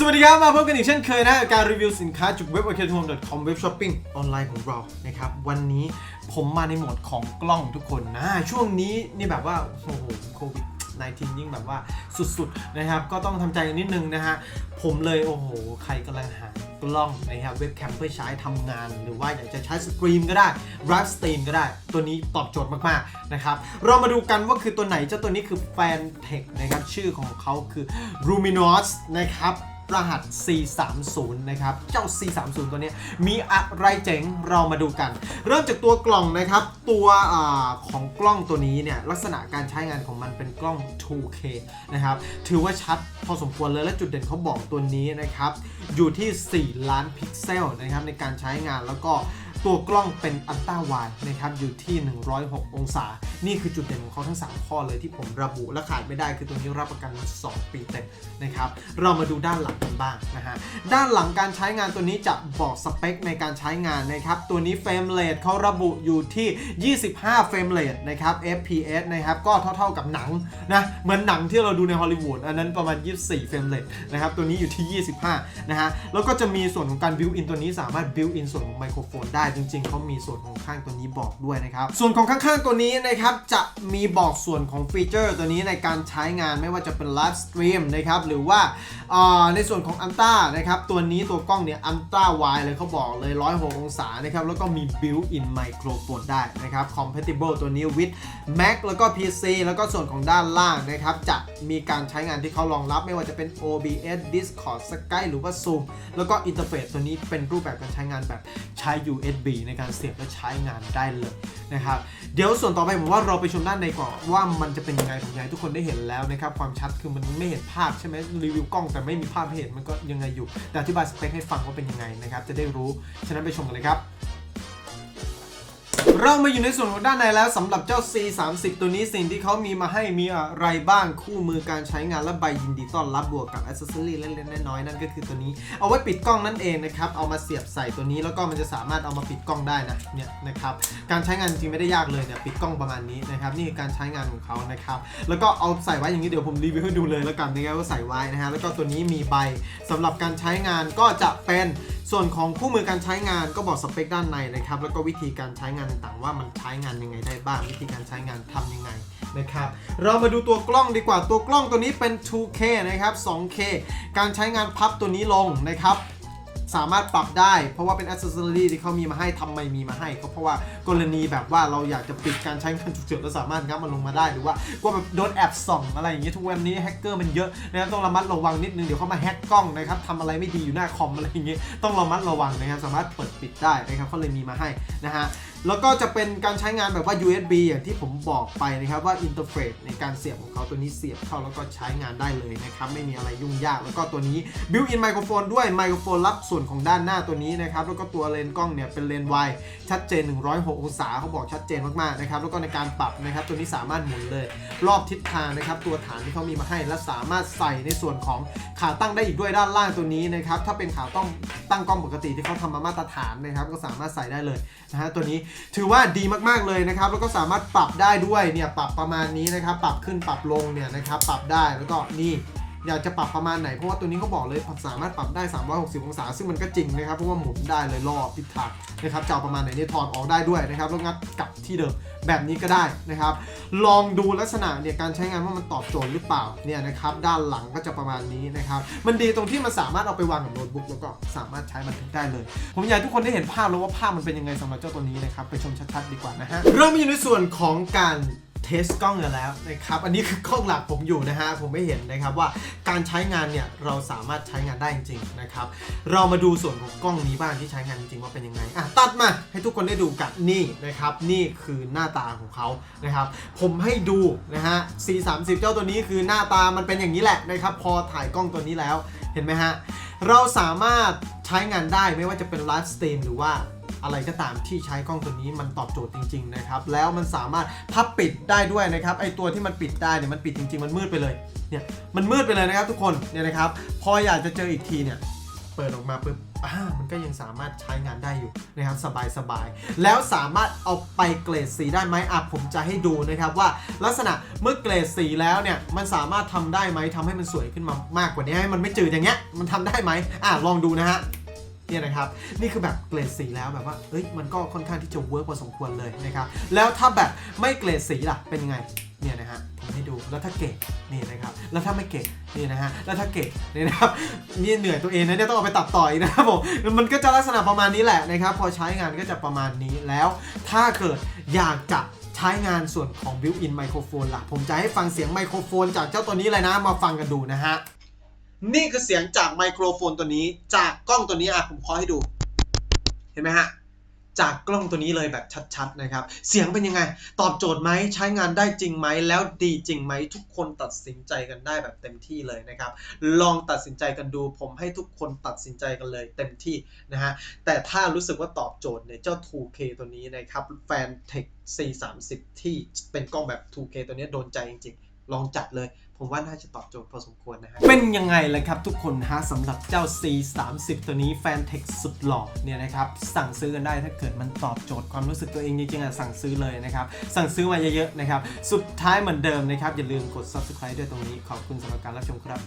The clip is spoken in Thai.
สวัสดีครับ มาพบกันอีกเช่นเคยนะการรีวิวสินค้าจากเว็บ o k t o m c o m เว็บช้อปปิ้งออนไลน์ของเรานะครับ วันนี้ผมมาในโหมดของกล้องทุกคนนะ ช่วงนี้นี่แบบว่า โอ้โหโควิด19ยิ่งแบบว่าสุดๆนะครับ ก็ต้องทำใจนิดนึงนะฮะ ผมเลยโอ้โห ใครกำลังหากล้องนะครับเว็บแคมเพื่อใช้ทำงาน หรือว่าอยากจะใช้สตรีมก็ได้ไลฟ์สตรีมก็ได้ ตัวนี้ตอบโจทย์มากๆนะครับ เรามาดูกันว่าคือตัวไหน เจ้าตัวนี้คือ Fan Tech นะครับ ชื่อของเขาคือ Luminos นะครับ รหัส C30 นะครับ เจ้า C30 ตัวนี้มีอะไรเจ๋งเรามาดูกัน เริ่มจากตัวกล่องนะครับ ตัวอของกล้องตัวนี้เนี่ย ลักษณะการใช้งานของมันเป็นกล้อง 2K นะครับ ถือว่าชัดพอสมควรเลยและจุดเด่นเขาบอกตัวนี้นะครับ อยู่ที่ 4 ล้านพิกเซลนะครับในการใช้งานแล้วก็ ตัวกล้องเป็นอัลต้าไวด์นะครับอยู่ที่ 106 องศา นี่คือจุดเด่นของเขาทั้ง 3 ข้อเลยที่ผมระบุและขาดไม่ได้คือตัวนี้รับประกันมา2ปีเต็มนะครับเรามาดูด้านหลังกันบ้างนะฮะด้านหลังการใช้งานตัวนี้จะบอกสเปคในการใช้งานนะครับตัวนี้เฟรมเรทเขาระบุอยู่ที่ 25 เฟรมเรทนะครับ FPS นะครับก็เท่าๆกับหนังนะเหมือนหนังที่เราดูในฮอลลีวูดอันนั้นประมาณ 24 เฟรมเรทนะครับตัวนี้อยู่ที่ 25 นะฮะแล้วก็จะมีส่วนของการบิวอินตัวนี้สามารถบิวอินส่วนของไมโครโฟนได้จริง ๆเขามีส่วนของข้างตัวนี้บอกด้วยนะครับ ส่วนของข้างๆตัวนี้นะครับจะมีบอกส่วนของฟีเจอร์ตัวนี้ในการใช้งานไม่ว่าจะเป็นไลฟ์สตรีมนะครับหรือว่าในส่วนของอันต้านะครับตัวนี้ตัวกล้องเนี่ยอันต้าไวเลยเขาบอกเลย 106 องศานะครับแล้วก็มี built-in microphone ได้นะครับ compatible ตัวนี้ with Mac แล้วก็ PC แล้วก็ส่วนของด้านล่างนะครับจะมีการใช้งานที่เขารองรับไม่ว่าจะเป็น OBS Discord Skype หรือว่า Zoom แล้วก็อินเทอร์เฟซตัวนี้เป็นรูปแบบการใช้งานแบบใช้ USB ในการเสียบและใช้งานได้เลยนะครับเดี๋ยวส่วนต่อไปผมว่าเราไปชมด้านในก่อนว่ามันจะเป็นยังไงผมอยากให้ทุกคนได้เห็นแล้วนะครับความชัดคือมันไม่เห็นภาพใช่ไหมรีวิวกล้องแต่ไม่มีภาพให้เห็นมันก็ยังไงอยู่ แต่อธิบายสเปคให้ฟังว่าเป็นยังไงนะครับจะได้รู้ฉะนั้นไปชมกันเลยครับ เรามาอยู่ในส่วนของด้านในแล้วสำหรับเจ้า C30 ตัวนี้สิ่งที่เขามีมาให้มีอะไรบ้างคู่มือการใช้งานและใบยินดีต้อนรับบวกกับอ c เซ s ซอรี่เล็กๆน้อยๆนั่นก็คือตัวนี้ เอาไว้ปิดกล้องนั่นเองนะครับเอามาเสียบใส่ตัวนี้แล้วก็มันจะสามารถเอามาปิดกล้องได้นะเนี่ยนะครับการใช้งานจริงไม่ได้ยากเลยเนี่ยปิดกล้องประมาณนี้นะครับนี่คือการใช้งานของเขานะครับแล้วก็เอาใส่ไว้อย่างนี้เดี๋ยวผมรีวิวให้ดูเลยแล้วกันนะครับว่าใส่ไว้นะฮะแล้วก็ตัวนี้มีใบสำหรับการใช้งานก็จะเป็น ส่วนของคู่มือการใช้งานก็บอกสเปคด้านในนะครับ แล้วก็วิธีการใช้งานต่างๆ ว่ามันใช้งานยังไงได้บ้าง วิธีการใช้งานทำยังไงนะครับ เรามาดูตัวกล้องดีกว่าตัวกล้องตัวนี้เป็น 2K นะครับ 2K การใช้งานพับตัวนี้ลงนะครับ สามารถปรับได้ เพราะว่าเป็นอ c เซ s ซอรี่ที่เขามีมาให้ทำไมมีมาให้ก็เพราะว่ากรณีแบบว่าเราอยากจะปิดการใช้งานฉุกเฉินเราสามารถงับมันลงมาได้หรือว่ากลัวแบบโดนแอบส่องอะไรอย่างเงี้ยทุกวันนี้แฮกเกอร์มันเยอะนะครับต้องระมัดระวังนิดนึงเดี๋ยวเขามาแฮกกล้องนะครับทำอะไรไม่ดีอยู่หน้าคอมอะไรอย่างเงี้ยต้องระมัดระวังนะครับสามารถเปิดปิดได้นะครับเขาเลยมีมาให้นะฮะแล้วก็จะเป็นการใช้งานแบบว่า USB อย่างที่ผมบอกไปนะครับว่าอินเทอร์เฟซในการเสียบของเขาตัวนี้เสียบเข้าแล้วก็ใช้งานได้เลยนะครับไม่มีอะไรยุ่งยากแล้วก็ตัวนี้บิวอินไมโครโฟนด้วยไมโครโฟนรับส่วนของด้านหน้าตัวนี้นะครับแล้วก็ตัวเลนส์กล้องเนี่ยเป็นเลนส์วด์ชัดเจน 106 องศาเขาบอกชัดเจนมากๆนะครับแล้วก็ในการปรับนะครับตัวนี้สามารถหมุนเลย รอบทิศทางนะครับตัวฐานที่เขามีมาให้และสามารถใส่ในส่วนของขาตั้งได้อีกด้วยด้านล่างตัวนี้นะครับถ้าเป็นขาต้องตั้งกล้องปกติที่เขาทำมามาตรฐานนะครับก็สามารถใส่ได้เลยนะฮะตัวนี้ถือว่าดีมากๆเลยนะครับแล้วก็สามารถปรับได้ด้วยเนี่ยปรับประมาณนี้นะครับปรับขึ้นปรับลงเนี่ยนะครับปรับได้แล้วก็นี่ อยากจะปรับประมาณไหน เพราะว่าตัวนี้เขาบอกเลยสามารถปรับได้ 360 องศา ซึ่งมันก็จริงนะครับ เพราะว่าหมุนได้เลยรอบทิศทางนะครับจะเอาประมาณไหนเนี่ยถอดออกได้ด้วยนะครับแล้วงัดกลับที่เดิมแบบนี้ก็ได้นะครับ ลองดูลักษณะเนี่ยการใช้งานว่ามันตอบโจทย์หรือเปล่าเนี่ยนะครับด้านหลังก็จะประมาณนี้นะครับมันดีตรงที่มันสามารถเอาไปวางกับโน้ตบุ๊กแล้วก็สามารถใช้บันได้เลย ผมอยากให้ทุกคนได้เห็นภาพแล้วว่าภาพมันเป็นยังไงสำหรับเจ้าตัวนี้นะครับไปชมชัดๆดีกว่านะฮะเริ่มมาอยู่ในส่วนของการ เทสกล้องกันแล้วนะครับอันนี้คือกล้องหลักผมอยู่นะฮะผมไม่เห็นนะครับว่าการใช้งานเนี่ยเราสามารถใช้งานได้จริงๆนะครับเรามาดูส่วนของกล้องนี้บ้างที่ใช้งานจริงๆว่าเป็นยังไงอะตัดมาให้ทุกคนได้ดูกันนี่นะครับนี่คือหน้าตาของเขานะครับผมให้ดูนะฮะ C30 เจ้าตัวนี้คือหน้าตามันเป็นอย่างนี้แหละนะครับพอถ่ายกล้องตัวนี้แล้วเห็นไหมฮะเราสามารถใช้งานได้ไม่ว่าจะเป็นไลฟ์สตรีมหรือว่า อะไรก็ตามที่ใช้กล้องตัวนี้มันตอบโจทย์จริง ๆ นะครับ แล้วมันสามารถพับปิดได้ด้วยนะครับไอตัวที่มันปิดได้เนี่ยมันปิดจริง ๆ มันมืดไปเลยเนี่ยมันมืดไปเลยนะครับทุกคนเนี่ยนะครับพออยากจะเจออีกทีเนี่ยเปิดออกมาปุ๊บอ่ามันก็ยังสามารถใช้งานได้อยู่นะครับสบายๆแล้วสามารถเอาไปเกรดสีได้ไหมอะผมจะให้ดูนะครับว่าลักษณะเมื่อเกรดสีแล้วเนี่ยมันสามารถทำได้ไหมทำให้มันสวยขึ้นมามากกว่านี้ให้มันไม่จืดอย่างเงี้ยมันทำได้ไหมอะลองดูนะฮะ เนี่ยนะครับ นี่คือแบบเกรดสีแล้วแบบว่าเอ้ยมันก็ค่อนข้างที่จะเวิร์กพอสมควรเลยนะครับ แล้วถ้าแบบไม่เกรดสีล่ะเป็นไงเนี่ยนะฮะผมให้ดูแล้วถ้าเกรดนี่นะครับแล้วถ้าไม่เกรดนี่นะฮะแล้วถ้าเกรดนี่นะครับนี่เหนื่อยตัวเองนะเนี่ยต้องเอาไปตัดต่อยนะครับผมมันก็จะลักษณะประมาณนี้แหละนะครับ พอใช้งานก็จะประมาณนี้แล้ว ถ้าเกิดอยากจะใช้งานส่วนของ built-in microphone ล่ะ ผมจะให้ฟังเสียงไมโครโฟนจากเจ้าตัวนี้เลยนะ มาฟังกันดูนะฮะ นี่คือเสียงจากไมโครโฟนตัวนี้ จากกล้องตัวนี้อะผมขอให้ดู เห็นไหมฮะ จากกล้องตัวนี้เลยแบบชัดๆนะครับ เสียงเป็นยังไง ตอบโจทย์ไหมใช้งานได้จริงไหม แล้วดีจริงไหม ทุกคนตัดสินใจกันได้แบบเต็มที่เลยนะครับ ลองตัดสินใจกันดู ผมให้ทุกคนตัดสินใจกันเลยเต็มที่นะฮะ แต่ถ้ารู้สึกว่าตอบโจทย์เนี่ยเจ้า 2K ตัวนี้นะครับแฟน Tech C30 ที่เป็นกล้องแบบ 2K ตัวนี้โดนใจจริงๆ ลองจัดเลย ผมว่าน่าจะตอบโจทย์พอสมควรนะฮะ เป็นยังไงล่ะครับทุกคนฮะสำหรับเจ้า C30 ตัวนี้แฟนเทคสุดหล่อเนี่ยนะครับ สั่งซื้อกันได้ถ้าเกิดมันตอบโจทย์ความรู้สึกตัวเองจริงๆอะสั่งซื้อเลยนะครับ สั่งซื้อมาเยอะๆนะครับ สุดท้ายเหมือนเดิมนะครับ อย่าลืมกด subscribe ด้วยตรงนี้ขอบคุณสำหรับการรับชมครับ